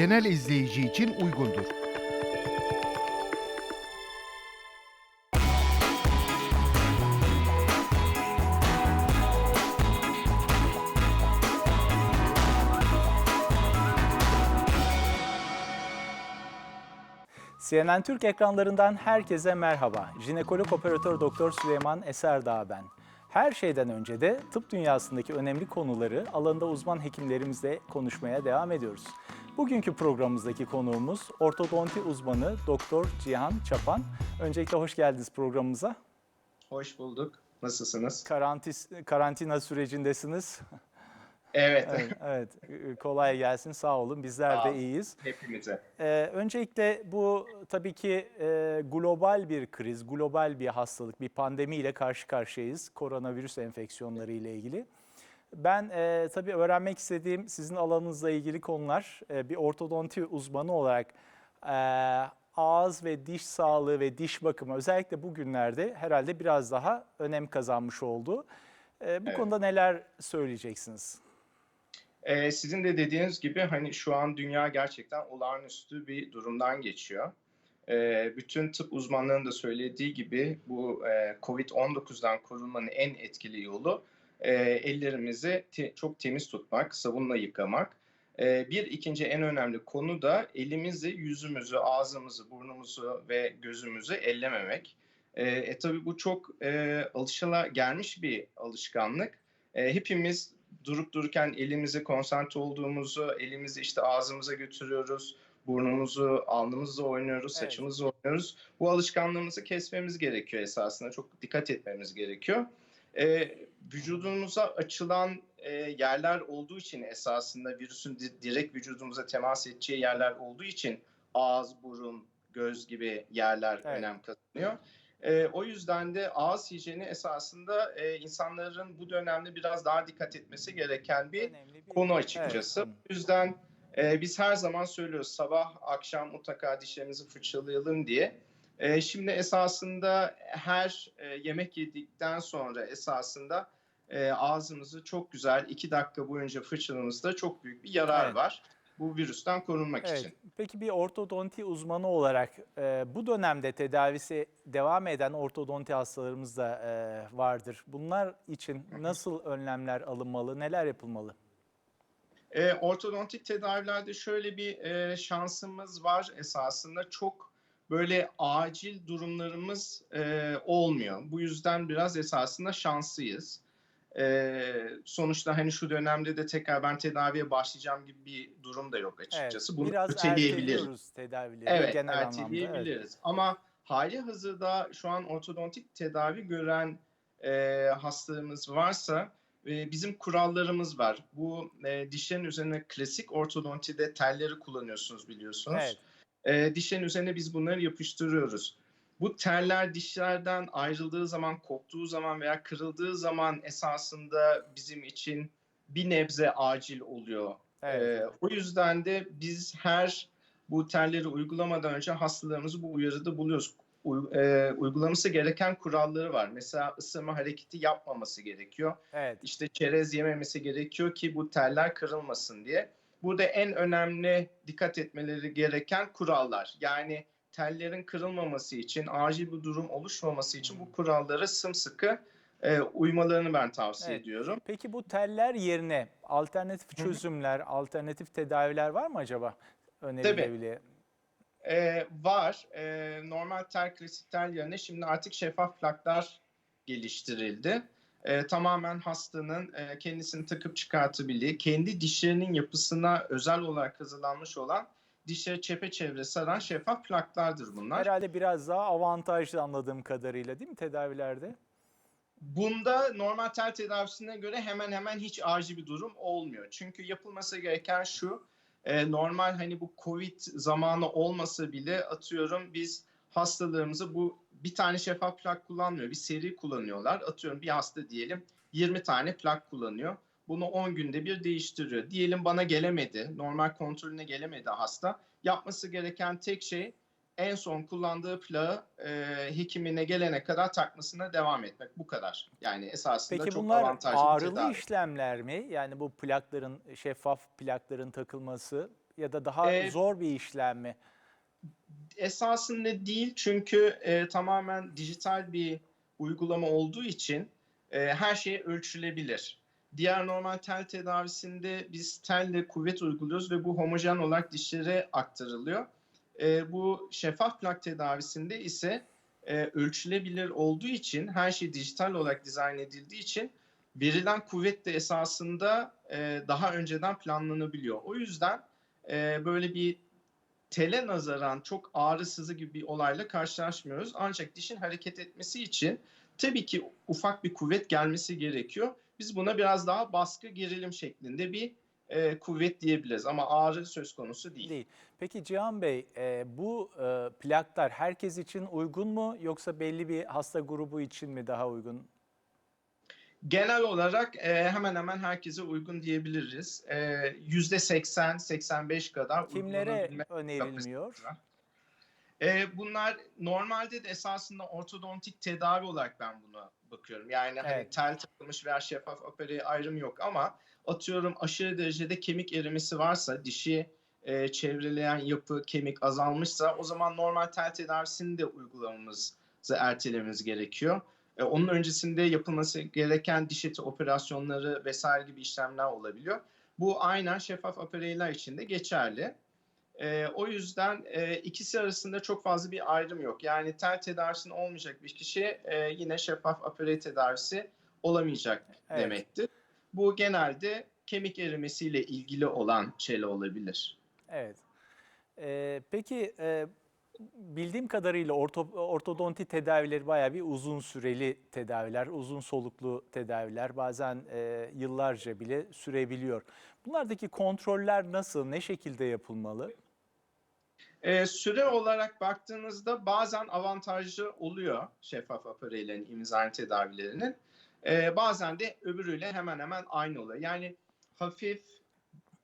genel izleyici için uygundur. CNN Türk ekranlarından herkese merhaba. Jinekolog operatör doktor Süleyman Eserdağ ben. Her şeyden önce de tıp dünyasındaki önemli konuları alanında uzman hekimlerimizle konuşmaya devam ediyoruz. Bugünkü programımızdaki konuğumuz ortodonti uzmanı Doktor Cihan Çapan. Öncelikle hoş geldiniz programımıza. Hoş bulduk. Nasılsınız? Karantis, karantina sürecindesiniz. Evet, Evet, evet, kolay gelsin sağ olun bizler Sağ de olun. iyiyiz. hepimize. Ee, öncelikle bu tabii ki e, global bir kriz, global bir hastalık, bir pandemiyle karşı karşıyayız. Koronavirüs enfeksiyonları ile ilgili. Ben e, tabii öğrenmek istediğim sizin alanınızla ilgili konular e, bir ortodonti uzmanı olarak e, ağız ve diş sağlığı ve diş bakımı özellikle bugünlerde herhalde biraz daha önem kazanmış oldu. E, bu Evet. konuda neler söyleyeceksiniz? Ee, sizin de dediğiniz gibi hani şu an dünya gerçekten olağanüstü bir durumdan geçiyor. Ee, bütün tıp uzmanlarının da söylediği gibi bu e, COVID-19'dan korunmanın en etkili yolu e, ellerimizi te- çok temiz tutmak, sabunla yıkamak. Ee, bir ikinci en önemli konu da elimizi, yüzümüzü, ağzımızı, burnumuzu ve gözümüzü ellememek. E, e tabii bu çok e, alışıla gelmiş bir alışkanlık. E, hepimiz durup dururken elimize konsantre olduğumuzu, elimizi işte ağzımıza götürüyoruz, burnumuzu, alnımızla oynuyoruz, Evet. saçımızla oynuyoruz. Bu alışkanlığımızı kesmemiz gerekiyor esasında. Çok dikkat etmemiz gerekiyor. E, vücudumuza açılan e, yerler olduğu için esasında virüsün di- direkt vücudumuza temas edeceği yerler olduğu için ağız, burun, göz gibi yerler Evet. önem kazanıyor. E, o yüzden de ağız hijyeni esasında e, insanların bu dönemde biraz daha dikkat etmesi gereken bir Önemli bir konu açıkçası. Evet. O yüzden e, biz her zaman söylüyoruz sabah akşam mutlaka dişlerimizi fırçalayalım diye. E, şimdi esasında her e, yemek yedikten sonra esasında e, ağzımızı çok güzel iki dakika boyunca fırçalamamızda çok büyük bir yarar Evet. var. Bu virüsten korunmak Evet. için. Peki bir ortodonti uzmanı olarak e, bu dönemde tedavisi devam eden ortodonti hastalarımız da e, vardır. Bunlar için nasıl önlemler alınmalı, neler yapılmalı? E, ortodontik tedavilerde şöyle bir e, şansımız var esasında çok böyle acil durumlarımız e, olmuyor. Bu yüzden biraz esasında şanslıyız. E, sonuçta hani şu dönemde de tekrar ben tedaviye başlayacağım gibi bir durum da yok açıkçası. Bunu biraz öteleyebiliriz. tedavileri Evet, genel anlamda. Evet. erteleyebiliriz. Ama hali hazırda şu an ortodontik tedavi gören e, hastalarımız varsa e, bizim kurallarımız var. Bu e, dişlerin üzerine klasik ortodontide telleri kullanıyorsunuz biliyorsunuz. Evet. E, dişlerin üzerine biz bunları yapıştırıyoruz. Bu teller dişlerden ayrıldığı zaman, koptuğu zaman veya kırıldığı zaman esasında bizim için bir nebze acil oluyor. Evet. Ee, o yüzden de biz her bu telleri uygulamadan önce hastalarımızı bu uyarıda buluyoruz. Uy- e, uygulaması gereken kuralları var. Mesela ısırma hareketi yapmaması gerekiyor. evet. İşte çerez yememesi gerekiyor ki bu teller kırılmasın diye. Burada en önemli dikkat etmeleri gereken kurallar. Yani tellerin kırılmaması için, acil bir durum oluşmaması için bu kurallara sımsıkı e, uymalarını ben tavsiye Evet. ediyorum. Peki bu teller yerine alternatif Hı hı. çözümler, alternatif tedaviler var mı acaba? Önerilebilir. Ee, var. Ee, normal tel, klasik tel yerine şimdi artık şeffaf plaklar geliştirildi. Ee, tamamen hastanın e, kendisini takıp çıkartabildiği, kendi dişlerinin yapısına özel olarak hazırlanmış olan dişleri çepeçevre saran şeffaf plaklardır bunlar. Herhalde biraz daha avantajlı anladığım kadarıyla değil mi tedavilerde? Bunda normal tel tedavisine göre hemen hemen hiç acil bir durum olmuyor. Çünkü yapılması gereken şu, e, normal hani bu Covid zamanı olmasa bile atıyorum biz hastalarımızı bu bir tane şeffaf plak kullanmıyor, bir seri kullanıyorlar. Atıyorum bir hasta diyelim 20 tane plak kullanıyor. Bunu 10 günde bir değiştiriyor. Diyelim bana gelemedi, normal kontrolüne gelemedi hasta. Yapması gereken tek şey en son kullandığı plağı e, hekimine gelene kadar takmasına devam etmek. Bu kadar. Yani esasında Peki çok bunlar avantajlı bir ağrılı tedavi. işlemler mi? Yani bu plakların, şeffaf plakların takılması Ya da daha Ee, zor bir işlem mi? Esasında değil çünkü e, tamamen dijital bir uygulama olduğu için e, her şey ölçülebilir. Diğer normal tel tedavisinde biz telle kuvvet uyguluyoruz ve bu homojen olarak dişlere aktarılıyor. E, bu şeffaf plak tedavisinde ise e, ölçülebilir olduğu için her şey dijital olarak dizayn edildiği için verilen kuvvet de esasında e, daha önceden planlanabiliyor. O yüzden e, böyle bir tele nazaran çok ağrı sızı gibi bir olayla karşılaşmıyoruz. Ancak dişin hareket etmesi için tabii ki ufak bir kuvvet gelmesi gerekiyor. Biz buna biraz daha baskı gerilim şeklinde bir e, kuvvet diyebiliriz ama ağrı söz konusu değil. Değil. Peki Cihan Bey, e, bu e, plaklar herkes için uygun mu yoksa belli bir hasta grubu için mi daha uygun? Genel olarak e, hemen hemen herkese uygun diyebiliriz. E, %80-85 kadar Kimlere önerilmiyor? E, bunlar normalde de esasında ortodontik tedavi olarak ben buna bakıyorum. Yani hani Evet. tel takılmış veya şeffaf operaya ayrım yok ama atıyorum aşırı derecede kemik erimesi varsa dişi e, çevreleyen yapı kemik azalmışsa o zaman normal tel tedavisini de uygulamamızı ertelememiz gerekiyor. E, onun öncesinde yapılması gereken diş eti operasyonları vesaire gibi işlemler olabiliyor. Bu aynen şeffaf operaylar için de geçerli. E, o yüzden e, ikisi arasında çok fazla bir ayrım yok. Yani tel tedavisinin olmayacak bir kişi e, yine şeffaf apare tedavisi olamayacak Evet. demektir. Bu genelde kemik erimesiyle ilgili olan şeyler olabilir. Evet. E, peki e, bildiğim kadarıyla orto, ortodonti tedavileri bayağı bir uzun süreli tedaviler, uzun soluklu tedaviler bazen e, yıllarca bile sürebiliyor. Bunlardaki kontroller nasıl, ne şekilde yapılmalı? E, süre olarak baktığınızda bazen avantajlı oluyor şeffaf apareylerin, imzalı tedavilerinin. E, bazen de öbürüyle hemen hemen aynı oluyor. Yani hafif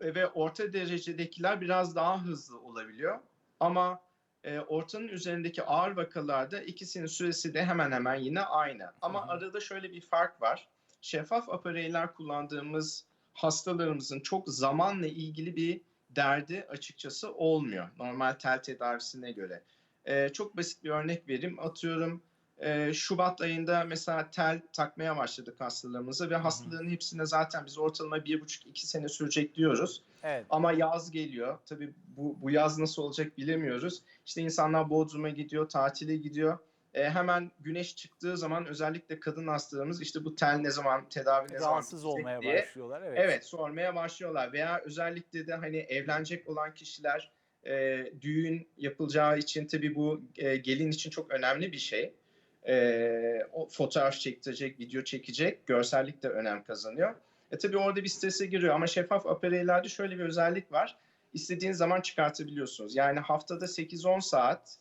ve orta derecedekiler biraz daha hızlı olabiliyor. Ama e, ortanın üzerindeki ağır vakalarda ikisinin süresi de hemen hemen yine aynı. Ama Hı hı. arada şöyle bir fark var. Şeffaf apareyler kullandığımız hastalarımızın çok zamanla ilgili bir derdi açıkçası olmuyor. Normal tel tedavisine göre. Ee, çok basit bir örnek vereyim. Atıyorum e, Şubat ayında mesela tel takmaya başladık hastalarımıza ve hastaların hepsine zaten biz ortalama bir buçuk iki sene sürecek diyoruz. Evet. Ama yaz geliyor. Tabii bu, bu yaz nasıl olacak bilemiyoruz. İşte insanlar Bodrum'a gidiyor, tatile gidiyor. E, hemen güneş çıktığı zaman özellikle kadın hastalarımız işte bu tel ne zaman, tedavi ne Rahatsız olmaya diye başlıyorlar. Evet. Evet sormaya başlıyorlar veya özellikle de hani evlenecek olan kişiler e, düğün yapılacağı için tabii bu e, gelin için çok önemli bir şey. E, o fotoğraf çektirecek, video çekecek, görsellik de önem kazanıyor. E tabii orada bir strese giriyor ama şeffaf apareylerde şöyle bir özellik var. İstediğiniz zaman çıkartabiliyorsunuz. Yani haftada 8-10 saat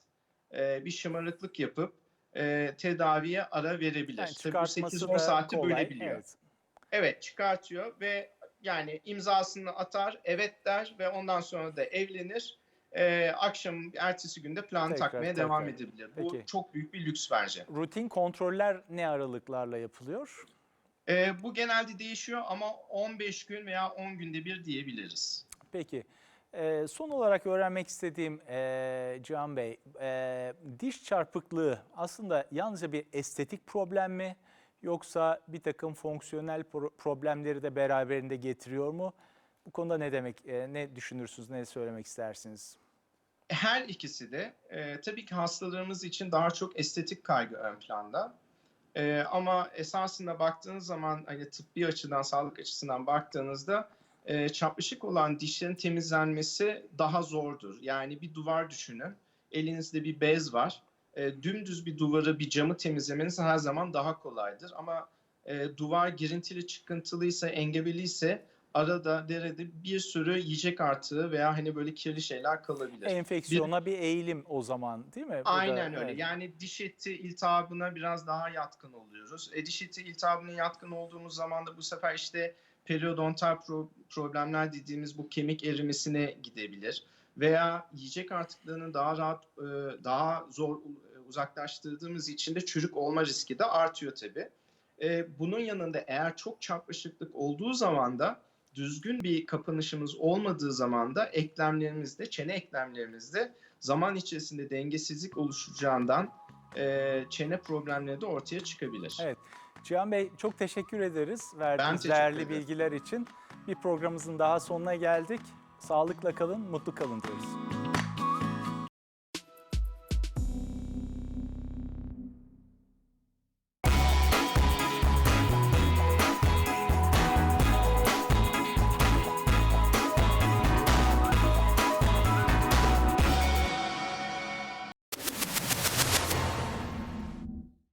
e, bir şımarıklık yapıp e, tedaviye ara verebilir. Yani tabii bu çıkartması 8-10 da saati kolay. bölebiliyor. Evet. Evet çıkartıyor ve yani imzasını atar, evet der ve ondan sonra da evlenir. Ee, akşam ertesi günde plan Tekrar, takmaya tekrar. devam edebilir. Bu Peki. çok büyük bir lüks bence. Rutin kontroller ne aralıklarla yapılıyor? Ee, bu genelde değişiyor ama 15 gün veya 10 günde bir diyebiliriz. Peki. Ee, son olarak öğrenmek istediğim e, Cihan Bey, e, diş çarpıklığı aslında yalnızca bir estetik problem mi? Yoksa bir takım fonksiyonel pro- problemleri de beraberinde getiriyor mu? Bu konuda ne demek, e, ne düşünürsünüz, ne söylemek istersiniz? Her ikisi de e, tabii ki hastalarımız için daha çok estetik kaygı ön planda. E, ama esasında baktığınız zaman hani tıbbi açıdan, sağlık açısından baktığınızda e, çaprışık olan dişlerin temizlenmesi daha zordur. Yani bir duvar düşünün. Elinizde bir bez var. E, dümdüz bir duvarı, bir camı temizlemeniz her zaman daha kolaydır. Ama e, duvar girintili, çıkıntılıysa, engebeliyse arada derede bir sürü yiyecek artığı veya hani böyle kirli şeyler kalabilir. Enfeksiyona bir eğilim o zaman değil mi? Bu da- Aynen öyle. evet. Yani diş eti iltihabına biraz daha yatkın oluyoruz. E, diş eti iltihabına yatkın olduğumuz zaman da bu sefer işte periodontal pro- problemler dediğimiz bu kemik erimesine gidebilir. Veya yiyecek artıklarını daha rahat, e, daha zor e, uzaklaştırdığımız için de çürük olma riski de artıyor tabii. E, bunun yanında eğer çok çapraşıklık olduğu zaman da düzgün bir kapanışımız olmadığı zaman da eklemlerimizde, çene eklemlerimizde zaman içerisinde dengesizlik oluşacağından e, çene problemleri de ortaya çıkabilir. Evet. Cihan Bey çok teşekkür ederiz verdiğiniz teşekkür değerli ederim. bilgiler için. Bir programımızın daha sonuna geldik. Sağlıkla kalın, mutlu kalın diyoruz.